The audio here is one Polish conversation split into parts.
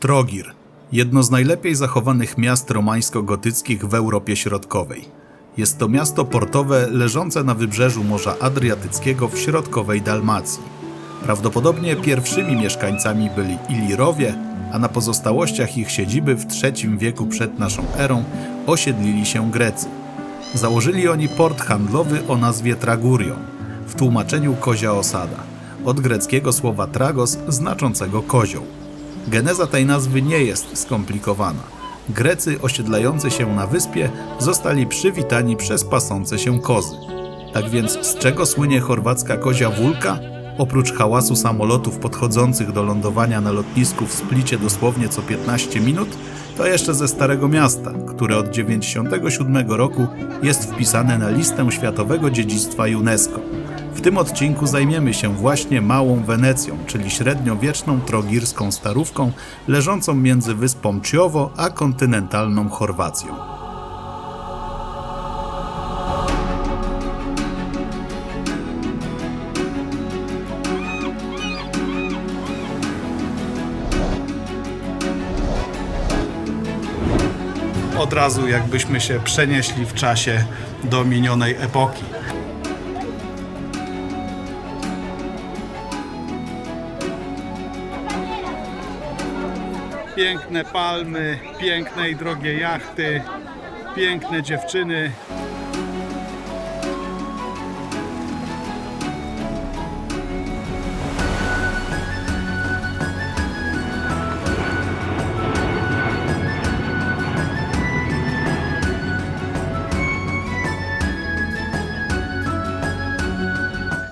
Trogir. Jedno z najlepiej zachowanych miast romańsko-gotyckich w Europie Środkowej. Jest to miasto portowe leżące na wybrzeżu Morza Adriatyckiego w środkowej Dalmacji. Prawdopodobnie pierwszymi mieszkańcami byli Ilirowie, a na pozostałościach ich siedziby w III wieku przed naszą erą osiedlili się Grecy. Założyli oni port handlowy o nazwie Tragurion, w tłumaczeniu kozia osada, od greckiego słowa tragos znaczącego kozioł. Geneza tej nazwy nie jest skomplikowana. Grecy osiedlający się na wyspie zostali przywitani przez pasące się kozy. Tak więc z czego słynie chorwacka kozia wólka? Oprócz hałasu samolotów podchodzących do lądowania na lotnisku w Splicie dosłownie co 15 minut, to jeszcze ze Starego Miasta, które od 1997 roku jest wpisane na listę Światowego Dziedzictwa UNESCO. W tym odcinku zajmiemy się właśnie Małą Wenecją, czyli średniowieczną trogirską starówką leżącą między wyspą Ciowo a kontynentalną Chorwacją. Od razu jakbyśmy się przenieśli w czasie do minionej epoki. Piękne palmy, piękne i drogie jachty, piękne dziewczyny.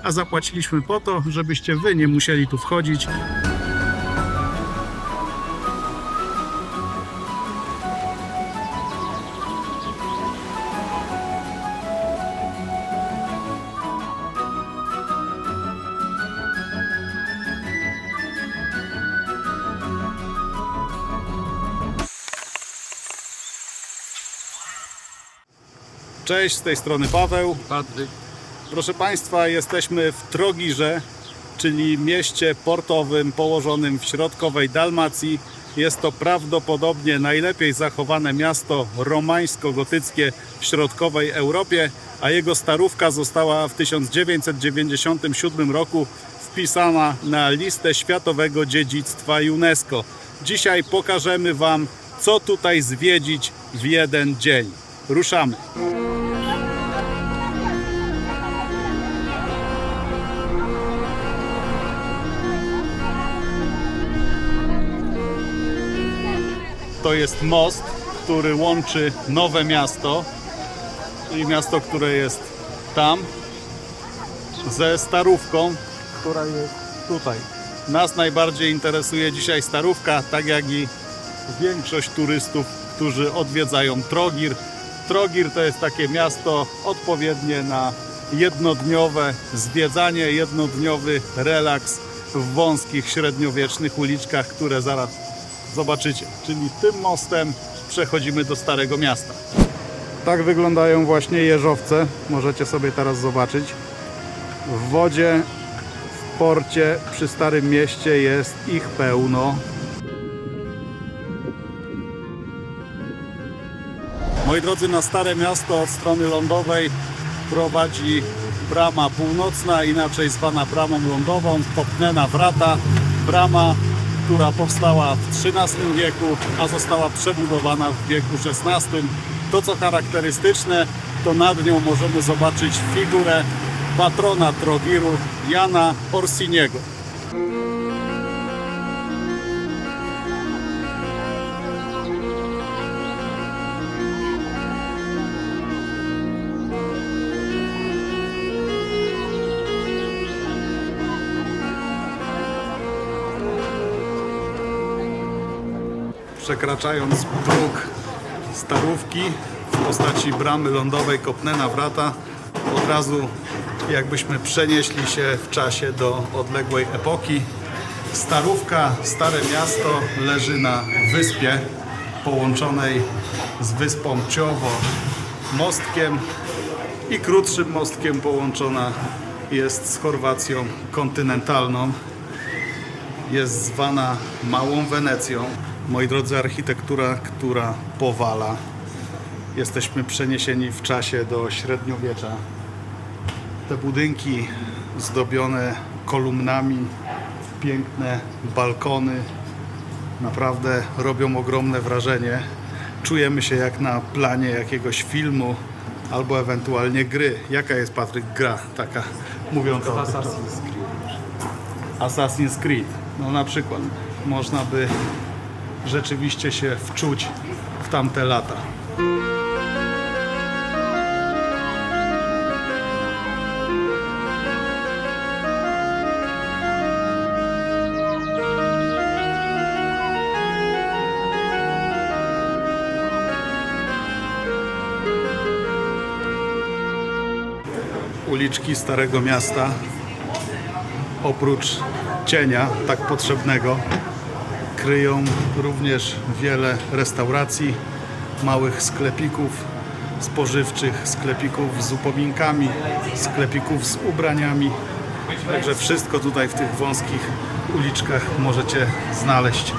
A zapłaciliśmy po to, żebyście wy nie musieli tu wchodzić. Cześć, z tej strony Paweł. Patryk. Proszę Państwa, jesteśmy w Trogirze, czyli mieście portowym położonym w środkowej Dalmacji. Jest to prawdopodobnie najlepiej zachowane miasto romańsko-gotyckie w środkowej Europie, a jego starówka została w 1997 roku wpisana na listę Światowego Dziedzictwa UNESCO. Dzisiaj pokażemy Wam, co tutaj zwiedzić w jeden dzień. Ruszamy! To jest most, który łączy nowe miasto, czyli miasto, które jest tam, ze Starówką, która jest tutaj. Nas najbardziej interesuje dzisiaj Starówka, tak jak i większość turystów, którzy odwiedzają Trogir. Trogir to jest takie miasto odpowiednie na jednodniowe zwiedzanie, jednodniowy relaks w wąskich, średniowiecznych uliczkach, które zaraz zobaczycie. Czyli tym mostem przechodzimy do Starego Miasta. Tak wyglądają właśnie jeżowce. Możecie sobie teraz zobaczyć. W wodzie, w porcie przy Starym Mieście jest ich pełno. Moi drodzy, na Stare Miasto od strony lądowej prowadzi brama północna, inaczej zwana bramą lądową, Popnena Wrata. Brama która powstała w XIII wieku, a została przebudowana w wieku XVI. To co charakterystyczne, to nad nią możemy zobaczyć figurę patrona Trogiru Jana Orsiniego. Przekraczając próg starówki w postaci bramy lądowej Kopnena Wrata, od razu jakbyśmy przenieśli się w czasie do odległej epoki. Starówka, Stare Miasto leży na wyspie połączonej z wyspą Ciowo mostkiem i krótszym mostkiem połączona jest z Chorwacją kontynentalną. Jest zwana Małą Wenecją. Moi drodzy, architektura, która powala. Jesteśmy przeniesieni w czasie do średniowiecza. Te budynki zdobione kolumnami, piękne balkony naprawdę robią ogromne wrażenie. Czujemy się jak na planie jakiegoś filmu albo ewentualnie gry. Jaka jest Patryk gra taka mówiąc o Assassin's Creed? Assassin's Creed. No na przykład można by rzeczywiście się wczuć w tamte lata. Uliczki Starego Miasta oprócz cienia tak potrzebnego kryją również wiele restauracji, małych sklepików spożywczych, sklepików z upominkami, sklepików z ubraniami. Także wszystko tutaj w tych wąskich uliczkach możecie znaleźć.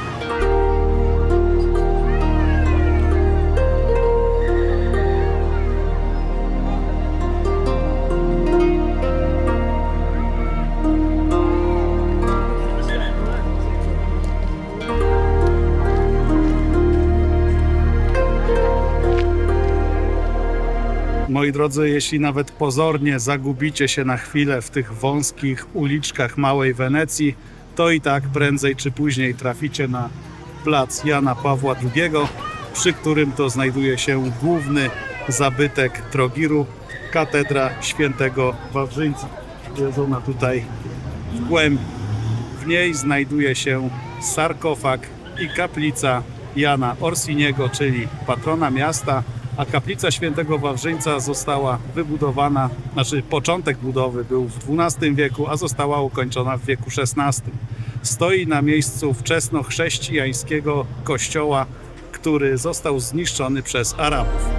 Moi drodzy, jeśli nawet pozornie zagubicie się na chwilę w tych wąskich uliczkach małej Wenecji, to i tak prędzej czy później traficie na plac Jana Pawła II, przy którym to znajduje się główny zabytek Trogiru, katedra świętego Wawrzyńca. Jest ona tutaj w głębi. W niej znajduje się sarkofag i kaplica Jana Orsiniego, czyli patrona miasta, a kaplica świętego Wawrzyńca została wybudowana, znaczy początek budowy był w XII wieku, a została ukończona w wieku XVI. Stoi na miejscu wczesnochrześcijańskiego kościoła, który został zniszczony przez Arabów.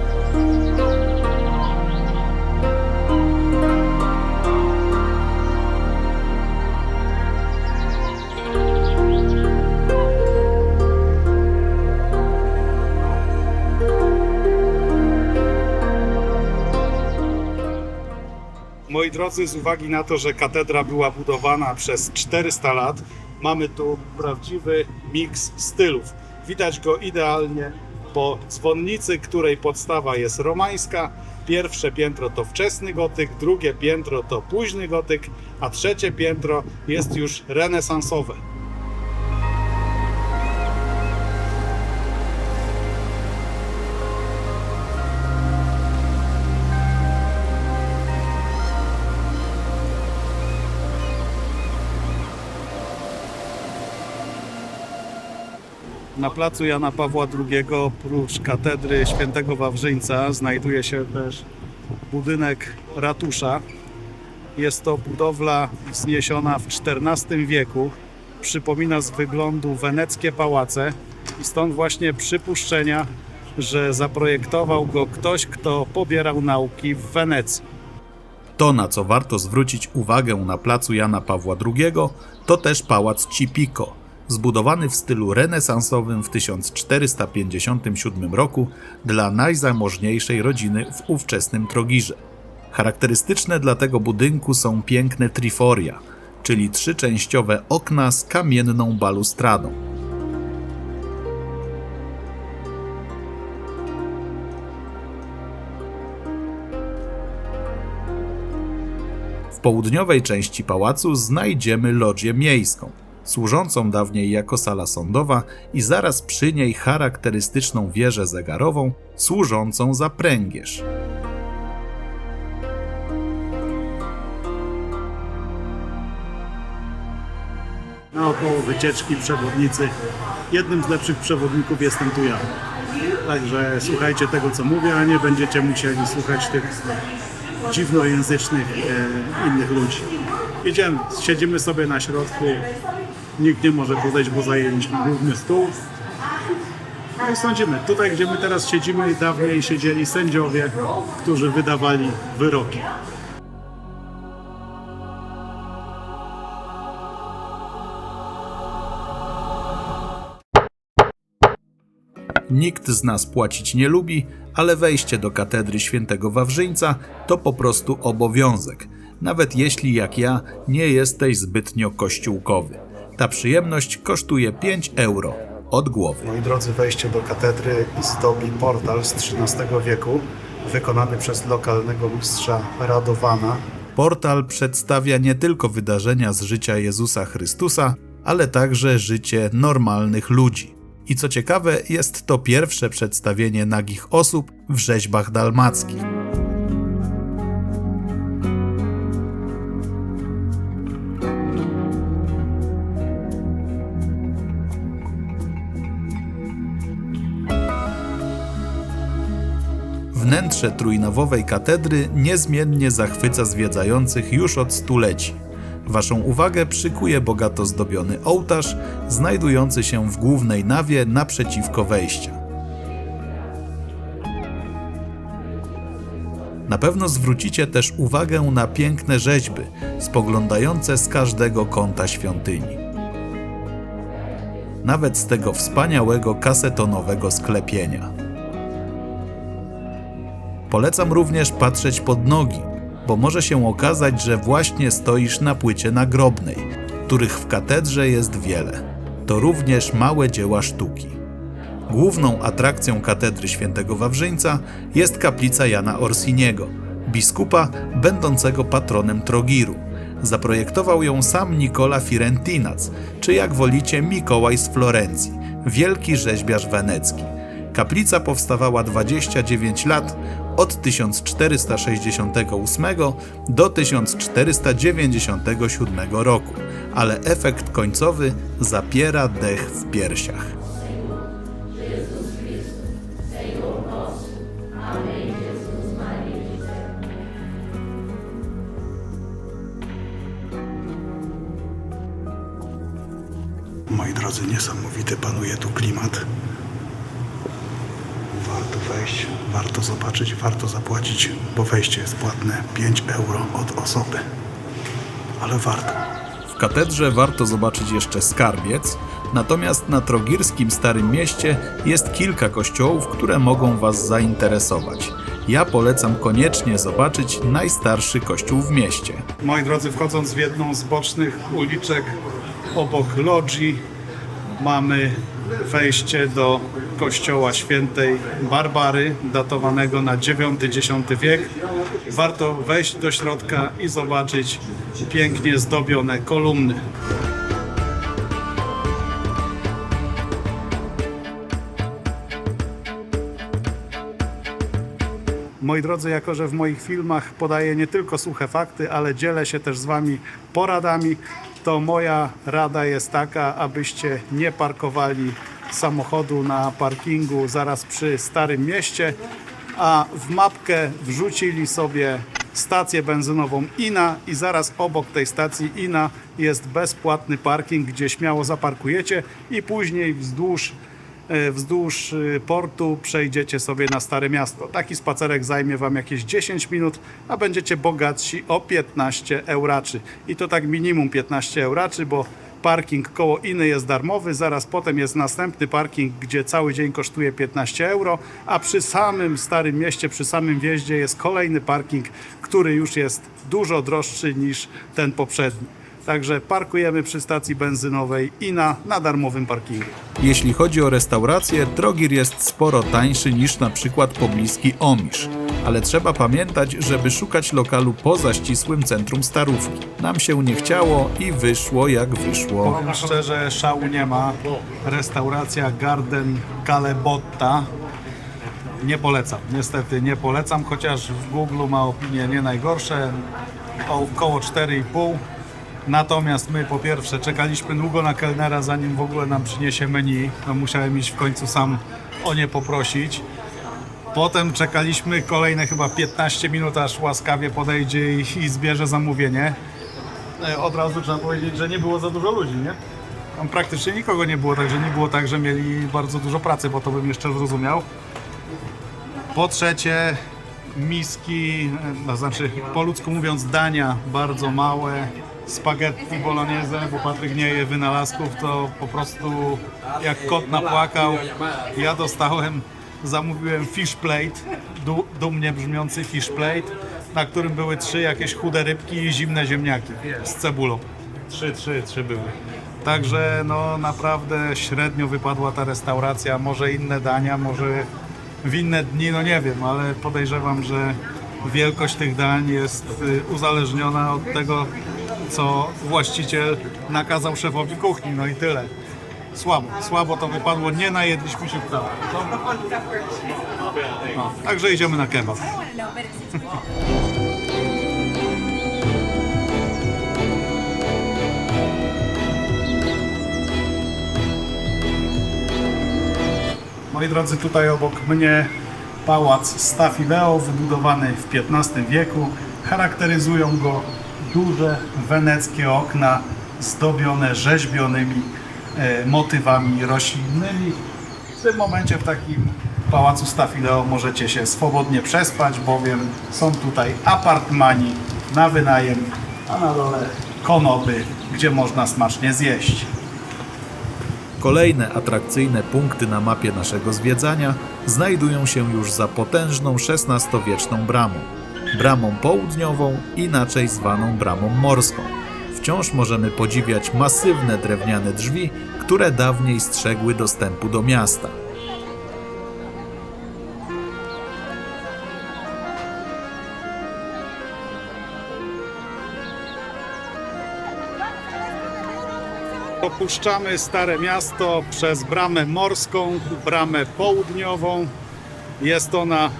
Drodzy, z uwagi na to, że katedra była budowana przez 400 lat, mamy tu prawdziwy miks stylów. Widać go idealnie po dzwonnicy, której podstawa jest romańska. Pierwsze piętro to wczesny gotyk, drugie piętro to późny gotyk, a trzecie piętro jest już renesansowe. Na placu Jana Pawła II oprócz katedry świętego Wawrzyńca znajduje się też budynek ratusza. Jest to budowla wzniesiona w XIV wieku. Przypomina z wyglądu weneckie pałace i stąd właśnie przypuszczenia, że zaprojektował go ktoś, kto pobierał nauki w Wenecji. To, na co warto zwrócić uwagę na placu Jana Pawła II, to też pałac Cipico, zbudowany w stylu renesansowym w 1457 roku dla najzamożniejszej rodziny w ówczesnym Trogirze. Charakterystyczne dla tego budynku są piękne triforia, czyli trzyczęściowe okna z kamienną balustradą. W południowej części pałacu znajdziemy lodzię miejską, służącą dawniej jako sala sądowa i zaraz przy niej charakterystyczną wieżę zegarową, służącą za pręgierz. Naokoło wycieczki przewodnicy. Jednym z lepszych przewodników jestem tu ja. Także słuchajcie tego, co mówię, a nie będziecie musieli słuchać tych dziwnojęzycznych e, innych ludzi. Idziemy, siedzimy sobie na środku, nikt nie może podejść, bo zajęliśmy główny stół. No i sądzimy, tutaj gdzie my teraz siedzimy, dawniej siedzieli sędziowie, którzy wydawali wyroki. Nikt z nas płacić nie lubi, ale wejście do katedry świętego Wawrzyńca to po prostu obowiązek, nawet jeśli jak ja nie jesteś zbytnio kościółkowy. Ta przyjemność kosztuje 5 euro od głowy. Moi drodzy, wejście do katedry zdobi portal z XIII wieku, wykonany przez lokalnego mistrza Radowana. Portal przedstawia nie tylko wydarzenia z życia Jezusa Chrystusa, ale także życie normalnych ludzi. I co ciekawe, jest to pierwsze przedstawienie nagich osób w rzeźbach dalmackich. Wnętrze trójnawowej katedry niezmiennie zachwyca zwiedzających już od stuleci. Waszą uwagę przykuje bogato zdobiony ołtarz, znajdujący się w głównej nawie naprzeciwko wejścia. Na pewno zwrócicie też uwagę na piękne rzeźby, spoglądające z każdego kąta świątyni. Nawet z tego wspaniałego kasetonowego sklepienia. Polecam również patrzeć pod nogi, bo może się okazać, że właśnie stoisz na płycie nagrobnej, których w katedrze jest wiele. To również małe dzieła sztuki. Główną atrakcją katedry świętego Wawrzyńca jest kaplica Jana Orsiniego, biskupa będącego patronem Trogiru. Zaprojektował ją sam Nicola Firentinac, czy jak wolicie Mikołaj z Florencji, wielki rzeźbiarz wenecki. Kaplica powstawała 29 lat od 1468 do 1497 roku, ale efekt końcowy zapiera dech w piersiach. Moi drodzy, niesamowity panuje tu klimat. Warto wejść, warto zobaczyć, warto zapłacić, bo wejście jest płatne 5 euro od osoby. Ale warto. W katedrze warto zobaczyć jeszcze skarbiec, natomiast na Trogirskim Starym Mieście jest kilka kościołów, które mogą Was zainteresować. Ja polecam koniecznie zobaczyć najstarszy kościół w mieście. Moi drodzy, wchodząc w jedną z bocznych uliczek obok logii, mamy wejście do kościoła świętej Barbary, datowanego na IX-X wiek. Warto wejść do środka i zobaczyć pięknie zdobione kolumny. Moi drodzy, jako że w moich filmach podaję nie tylko suche fakty, ale dzielę się też z Wami poradami, to moja rada jest taka, abyście nie parkowali samochodu na parkingu zaraz przy Starym Mieście, a w mapkę wrzucili sobie stację benzynową INA i zaraz obok tej stacji INA jest bezpłatny parking, gdzie śmiało zaparkujecie i później wzdłuż wzdłuż y, portu przejdziecie sobie na Stare Miasto. Taki spacerek zajmie Wam jakieś 10 minut, a będziecie bogatsi o 15 euraczy. I to tak minimum 15 euraczy, bo parking koło Iny jest darmowy, zaraz potem jest następny parking, gdzie cały dzień kosztuje 15 euro, a przy samym Starym Mieście, przy samym wjeździe jest kolejny parking, który już jest dużo droższy niż ten poprzedni. Także parkujemy przy stacji benzynowej Ina na darmowym parkingu. Jeśli chodzi o restaurację, Drogir jest sporo tańszy niż na przykład pobliski Omisz. Ale trzeba pamiętać, żeby szukać lokalu poza ścisłym centrum Starówki. Nam się nie chciało i wyszło jak wyszło. Powiem szczerze, szału nie ma. Restauracja Garden Calebotta. Nie polecam, niestety nie polecam, chociaż w Google ma opinie nie najgorsze, około 4,5. Natomiast my po pierwsze czekaliśmy długo na kelnera, zanim w ogóle nam przyniesie menu. No, musiałem iść w końcu sam o nie poprosić. Potem czekaliśmy kolejne chyba 15 minut, aż łaskawie podejdzie i, i zbierze zamówienie. E, Od razu trzeba powiedzieć, że nie było za dużo ludzi, nie? Tam praktycznie nikogo nie było, także nie było tak, że mieli bardzo dużo pracy, bo to bym jeszcze zrozumiał. Po trzecie, miski, e, to znaczy po ludzku mówiąc dania bardzo małe, spaghetti bolognese, bo Patryk nie je wynalazków, to po prostu jak kot napłakał. Ja dostałem, zamówiłem fish plate, du, dumnie brzmiący fish plate, na którym były trzy jakieś chude rybki i zimne ziemniaki z cebulą. Trzy, trzy, trzy były. Także no naprawdę średnio wypadła ta restauracja, może inne dania, może w inne dni, no nie wiem, ale podejrzewam, że wielkość tych dań jest y, uzależniona od tego, co właściciel nakazał szefowi kuchni, no i tyle. Słabo, słabo to wypadło, nie najedliśmy się wcale. No, także idziemy na kebab. Moi drodzy, tutaj obok mnie pałac Stafileo, wybudowany w XV wieku. Charakteryzują go duże weneckie okna zdobione rzeźbionymi e, motywami roślinnymi. W tym momencie w takim pałacu Stafileo możecie się swobodnie przespać, bowiem są tutaj apartmani na wynajem, a na dole konopy, gdzie można smacznie zjeść. Kolejne atrakcyjne punkty na mapie naszego zwiedzania znajdują się już za potężną XVI-wieczną bramą. Bramą południową, inaczej zwaną bramą morską. Wciąż możemy podziwiać masywne drewniane drzwi, które dawniej strzegły dostępu do miasta. Opuszczamy Stare Miasto przez bramę morską, bramę południową. Jest ona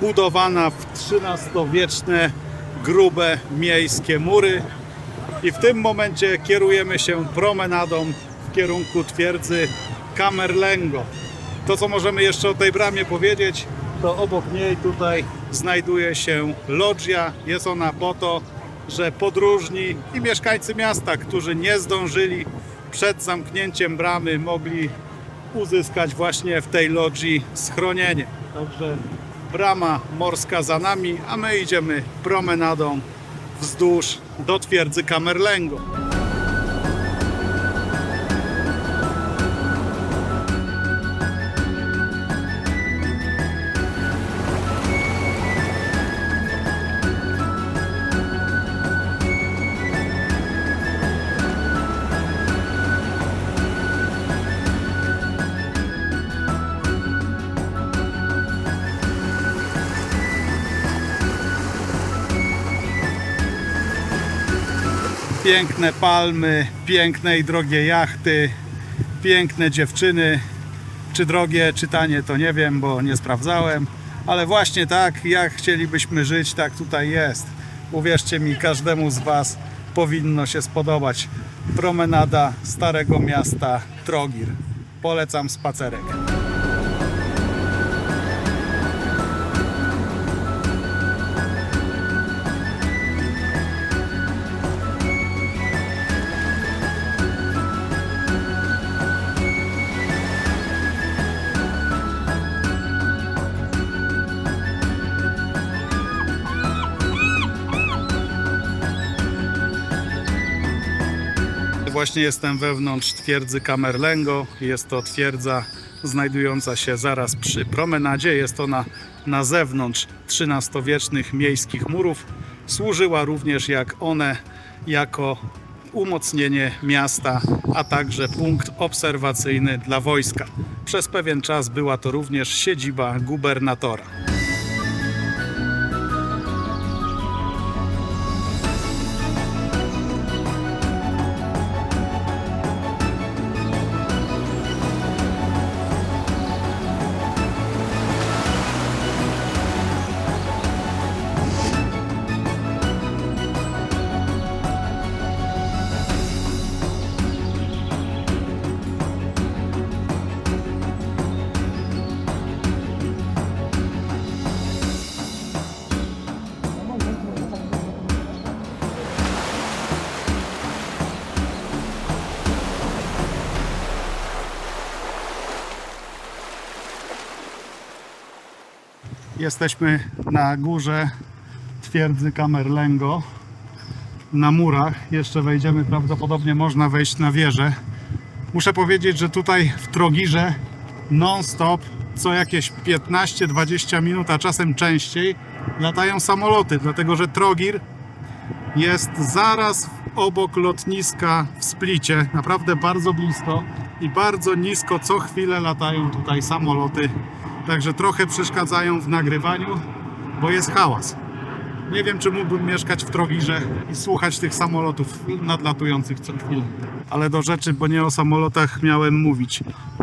wbudowana w XIII-wieczne, grube miejskie mury. I w tym momencie kierujemy się promenadą w kierunku twierdzy Kamerlengo. To, co możemy jeszcze o tej bramie powiedzieć, to obok niej tutaj znajduje się loggia. Jest ona po to, że podróżni i mieszkańcy miasta, którzy nie zdążyli przed zamknięciem bramy, mogli uzyskać właśnie w tej logii schronienie. Także brama morska za nami, a my idziemy promenadą wzdłuż do twierdzy Kamerlengo. Piękne palmy, piękne i drogie jachty, piękne dziewczyny. Czy drogie, czy tanie, to nie wiem, bo nie sprawdzałem. Ale właśnie tak, jak chcielibyśmy żyć, tak tutaj jest. Uwierzcie mi, każdemu z Was powinno się spodobać promenada Starego Miasta Trogir. Polecam spacerek. Właśnie jestem wewnątrz twierdzy Kamerlengo. Jest to twierdza znajdująca się zaraz przy promenadzie. Jest ona na zewnątrz XIII-wiecznych miejskich murów. Służyła również jak one jako umocnienie miasta, a także punkt obserwacyjny dla wojska. Przez pewien czas była to również siedziba gubernatora. Jesteśmy na górze twierdzy Kamerlengo. Na murach. Jeszcze wejdziemy, prawdopodobnie można wejść na wieżę. Muszę powiedzieć, że tutaj w Trogirze non-stop co jakieś 15-20 minut, a czasem częściej latają samoloty, dlatego że Trogir jest zaraz obok lotniska w Splicie, naprawdę bardzo blisko i bardzo nisko co chwilę latają tutaj samoloty, także trochę przeszkadzają w nagrywaniu, bo jest hałas. Nie wiem, czy mógłbym mieszkać w Trogirze i słuchać tych samolotów nadlatujących co chwilę. Ale do rzeczy, bo nie o samolotach miałem mówić.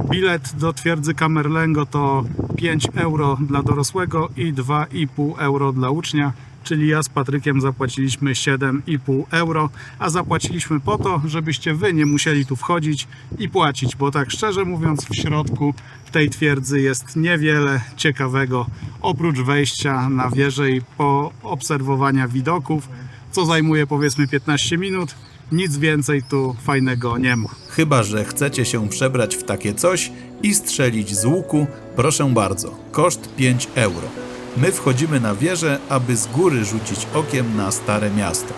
Bilet do twierdzy Kamerlengo to 5 euro dla dorosłego i 2,5 euro dla ucznia. Czyli ja z Patrykiem zapłaciliśmy 7,5 euro, a zapłaciliśmy po to, żebyście wy nie musieli tu wchodzić i płacić, bo tak szczerze mówiąc w środku tej twierdzy jest niewiele ciekawego, oprócz wejścia na wieżę i poobserwowania widoków, co zajmuje powiedzmy 15 minut. Nic więcej tu fajnego nie ma. Chyba, że chcecie się przebrać w takie coś i strzelić z łuku, proszę bardzo, koszt 5 euro. My wchodzimy na wieżę, aby z góry rzucić okiem na Stare Miasto.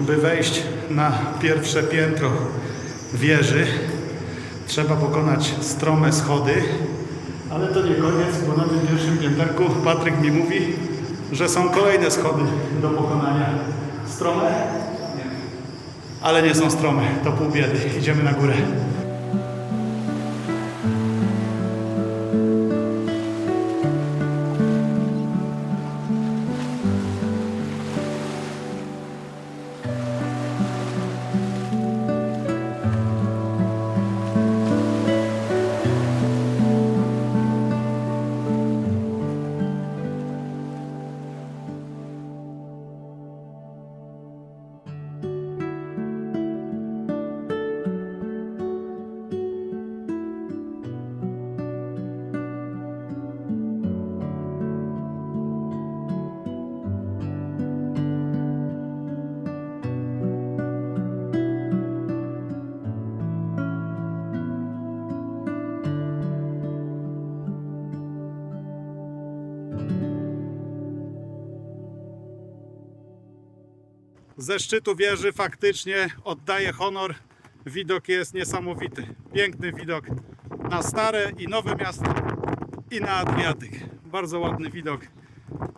By wejść na pierwsze piętro wieży, trzeba pokonać strome schody, ale to nie koniec, bo na tym pierwszym pięterku Patryk mi mówi, że są kolejne schody do pokonania. Strome? Ale nie są strome, to pół biedy. Idziemy na górę. Ze szczytu wieży faktycznie oddaję honor. Widok jest niesamowity. Piękny widok na stare i nowe miasto i na Adriatyk. Bardzo ładny widok.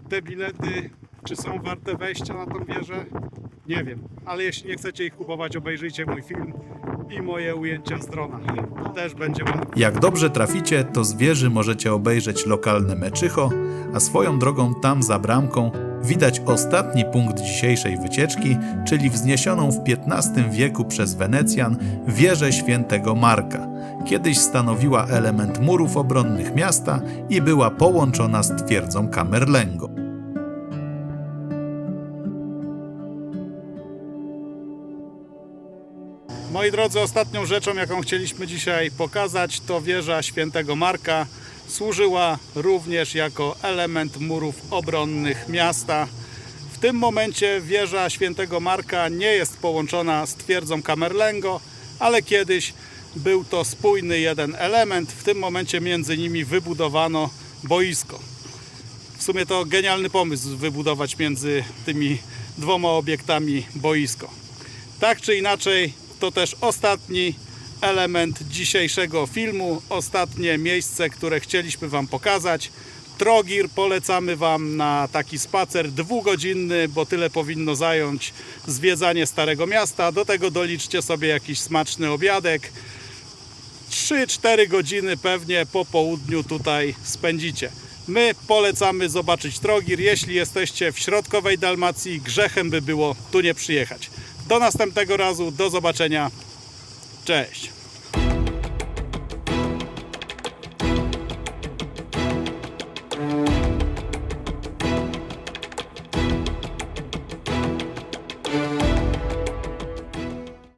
Te bilety, czy są warte wejścia na tą wieżę? Nie wiem, ale jeśli nie chcecie ich kupować, obejrzyjcie mój film i moje ujęcia z drona. Też będzie wam Jak dobrze traficie, to z wieży możecie obejrzeć lokalne meczycho, a swoją drogą tam za bramką widać ostatni punkt dzisiejszej wycieczki, czyli wzniesioną w XV wieku przez Wenecjan wieżę świętego Marka. Kiedyś stanowiła element murów obronnych miasta i była połączona z twierdzą Kamerlengo. Moi drodzy, ostatnią rzeczą, jaką chcieliśmy dzisiaj pokazać, to wieża świętego Marka. Służyła również jako element murów obronnych miasta. W tym momencie wieża świętego Marka nie jest połączona z twierdzą Kamerlengo, ale kiedyś był to spójny jeden element. W tym momencie między nimi wybudowano boisko. W sumie to genialny pomysł wybudować między tymi dwoma obiektami boisko. Tak czy inaczej, to też ostatni element dzisiejszego filmu, ostatnie miejsce, które chcieliśmy Wam pokazać. Trogir polecamy Wam na taki spacer dwugodzinny, bo tyle powinno zająć zwiedzanie Starego Miasta. Do tego doliczcie sobie jakiś smaczny obiadek. 3-4 godziny pewnie po południu tutaj spędzicie. My polecamy zobaczyć Trogir. Jeśli jesteście w środkowej Dalmacji, grzechem by było tu nie przyjechać. Do następnego razu, do zobaczenia. Cześć.